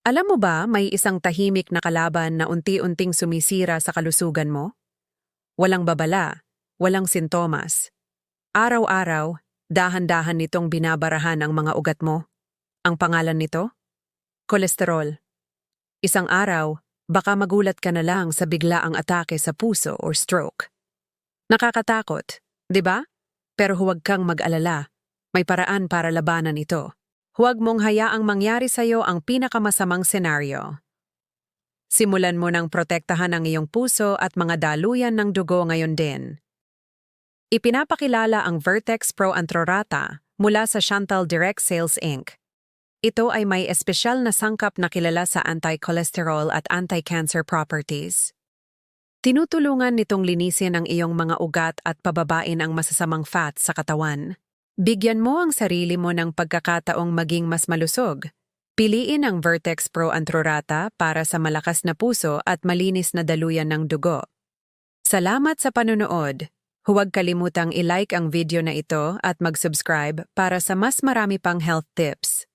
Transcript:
Alam mo ba may isang tahimik na kalaban na unti-unting sumisira sa kalusugan mo? Walang babala, walang sintomas. Araw-araw, dahan-dahan nitong binabarahan ang mga ugat mo. Ang pangalan nito? Kolesterol. Isang araw, baka magulat ka na lang sa biglaang atake sa puso or stroke. Nakakatakot, di ba? Pero huwag kang mag-alala. May paraan para labanan ito. Huwag mong hayaang mangyari sa'yo ang pinakamasamang senaryo. Simulan mo ng protektahan ang iyong puso at mga daluyan ng dugo ngayon din. Ipinapakilala ang Vertex Pro Antrorata mula sa Chantal Direct Sales Inc. Ito ay may espesyal na sangkap na kilala sa anti-cholesterol at anti-cancer properties. Tinutulungan nitong linisin ang iyong mga ugat at pababain ang masasamang fat sa katawan. Bigyan mo ang sarili mo ng pagkakataong maging mas malusog. Piliin ang Vertex Pro Antrorata para sa malakas na puso at malinis na daluyan ng dugo. Salamat sa panunood. Huwag kalimutang i-like ang video na ito at mag-subscribe para sa mas marami pang health tips.